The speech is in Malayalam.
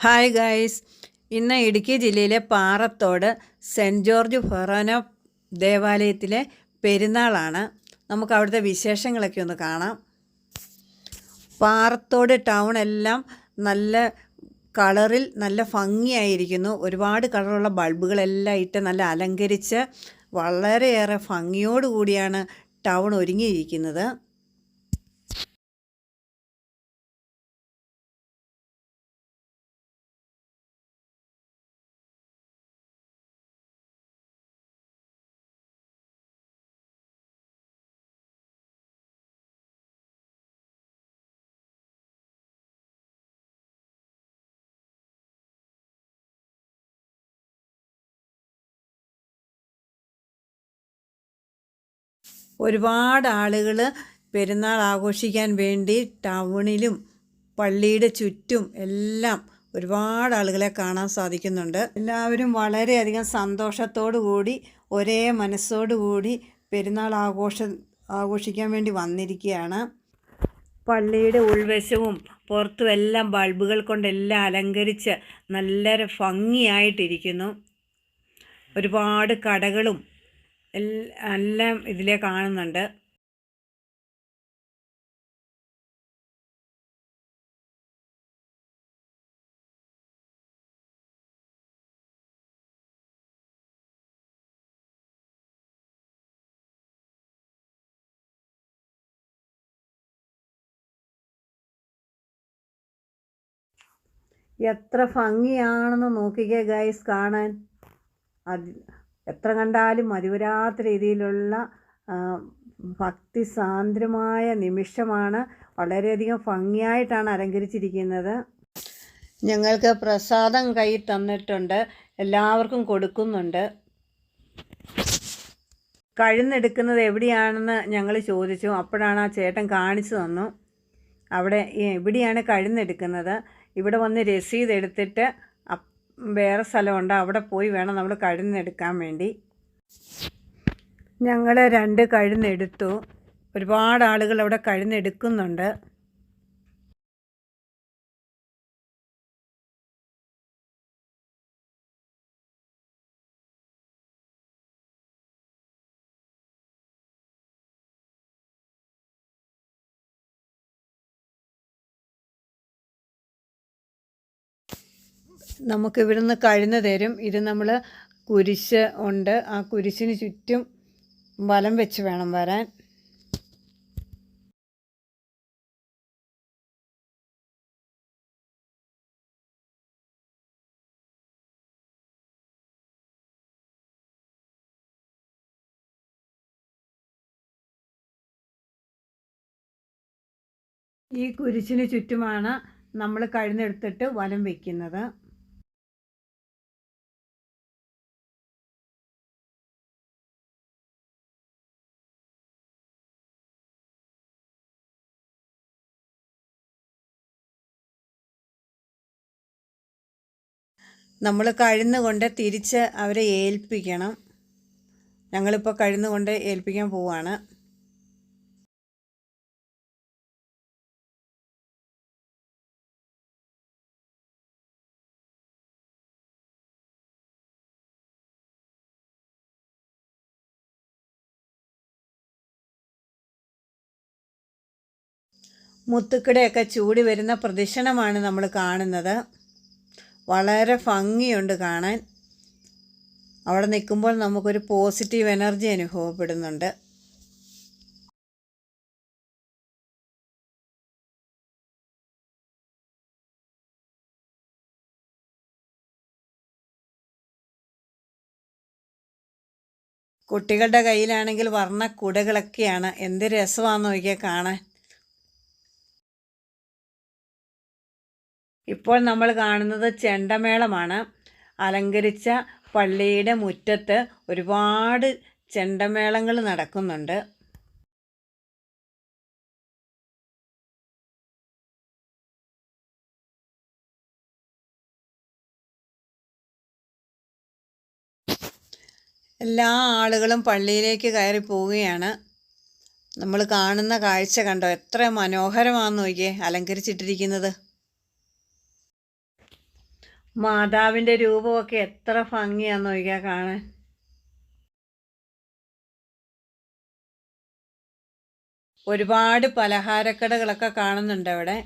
ഹായ് ഗായ്സ് ഇന്ന് ഇടുക്കി ജില്ലയിലെ പാറത്തോട് സെന്റ് ജോർജ് ഫൊറോന ദേവാലയത്തിലെ പെരുന്നാളാണ്. നമുക്ക് അവിടുത്തെ വിശേഷങ്ങളൊക്കെ ഒന്ന് കാണാം. പാറത്തോട് ടൗൺ എല്ലാം നല്ല കളറിൽ നല്ല ഭംഗിയായിരിക്കുന്നു. ഒരുപാട് കളറുള്ള ബൾബുകളെല്ലാം ഇട്ട് നല്ല അലങ്കരിച്ച് വളരെയേറെ ഭംഗിയോടുകൂടിയാണ് ടൗൺ ഒരുങ്ങിയിരിക്കുന്നത്. ഒരുപാട് ആളുകൾ പെരുന്നാൾ ആഘോഷിക്കാൻ വേണ്ടി ടൗണിലും പള്ളിയുടെ ചുറ്റും എല്ലാം ഒരുപാട് ആളുകളെ കാണാൻ സാധിക്കുന്നുണ്ട്. എല്ലാവരും വളരെയധികം സന്തോഷത്തോടു കൂടി ഒരേ മനസ്സോടു കൂടി പെരുന്നാൾ ആഘോഷം ആഘോഷിക്കാൻ വേണ്ടി വന്നിരിക്കുകയാണ്. പള്ളിയുടെ ഉൾവശവും പുറത്തും എല്ലാം ബൾബുകൾ കൊണ്ടെല്ലാം അലങ്കരിച്ച് നല്ല ഭംഗിയായിട്ടിരിക്കുന്നു. ഒരുപാട് കടകളും എല്ലാം ഇതിലെ കാണുന്നുണ്ട്. എത്ര ഭംഗിയാണെന്ന് നോക്കിക്കേ ഗൈസ് കാണാൻ. അത് എത്ര കണ്ടാലും മതിവരാത്ത രീതിയിലുള്ള ഭക്തി സാന്ദ്രമായ നിമിഷമാണ് വളരെയധികം ഭംഗിയായിട്ടാണ് അലങ്കരിച്ചിരിക്കുന്നത്. ഞങ്ങൾക്ക് പ്രസാദം കൈ തന്നിട്ടുണ്ട്. എല്ലാവർക്കും കൊടുക്കുന്നുണ്ട്. കഴുന്നെടുക്കുന്നത് എവിടെയാണെന്ന് ഞങ്ങൾ ചോദിച്ചു. അപ്പോഴാണ് ആ ചേട്ടൻ കാണിച്ചു തന്നു. അവിടെ എവിടെയാണ് കഴുന്നെടുക്കുന്നത്. ഇവിടെ വന്ന് രസീത് എടുത്തിട്ട് വേറെ സ്ഥലമുണ്ട്. അവിടെ പോയി വേണം നമ്മൾ കഴുന്നെടുക്കാൻ വേണ്ടി. ഞങ്ങൾ രണ്ട് കഴുന്നെടുത്തു. ഒരുപാട് ആളുകൾ അവിടെ കഴുന്നെടുക്കുന്നുണ്ട്. നമുക്ക് ഇവിടെ നിന്ന് കഴിഞ്ഞ തരും. ഇത് നമ്മൾ കുരിശ് ഉണ്ട്. ആ കുരിശിന് ചുറ്റും വലം വെച്ച് വേണം വരാൻ. ഈ കുരിശിന് ചുറ്റുമാണ് നമ്മൾ കഴിഞ്ഞെടുത്തിട്ട് വലം വയ്ക്കുന്നത് നമ്മൾ കഴുന്നുകൊണ്ട് തിരിച്ച് അവരെ ഏൽപ്പിക്കണം. ഞങ്ങളിപ്പോൾ കഴുന്നുകൊണ്ട് ഏൽപ്പിക്കാൻ പോവാണ്. മുത്തുക്കിടയൊക്കെ ചൂടി വരുന്ന പ്രദക്ഷിണമാണ് നമ്മൾ കാണുന്നത്. വളരെ ഭംഗിയുണ്ട് കാണാൻ. അവിടെ നിൽക്കുമ്പോൾ നമുക്കൊരു പോസിറ്റീവ് എനർജി അനുഭവപ്പെടുന്നുണ്ട്. കുട്ടികളുടെ കയ്യിലാണെങ്കിൽ വർണ കുടകളൊക്കെയാണ് എന്ത് രസമാണെന്ന് നോക്കിയാൽ കാണാൻ. ഇപ്പോൾ നമ്മൾ കാണുന്നത് ചെണ്ടമേളമാണ്. അലങ്കരിച്ച പള്ളിയുടെ മുറ്റത്ത് ഒരുപാട് ചെണ്ടമേളങ്ങൾ നടക്കുന്നുണ്ട്. എല്ലാ ആളുകളും പള്ളിയിലേക്ക് കയറി പോവുകയാണ്. നമ്മൾ കാണുന്ന കാഴ്ച കണ്ടോ? എത്ര മനോഹരമാണെന്ന് നോക്കിയേ. അലങ്കരിച്ചിട്ടിരിക്കുന്നത്. മാതാവിന്റെ രൂപമൊക്കെ എത്ര ഭംഗിയാന്ന് നോക്കിയാൽ കാണാൻ. ഒരുപാട് പലഹാരക്കടകളൊക്കെ കാണുന്നുണ്ട് അവിടെ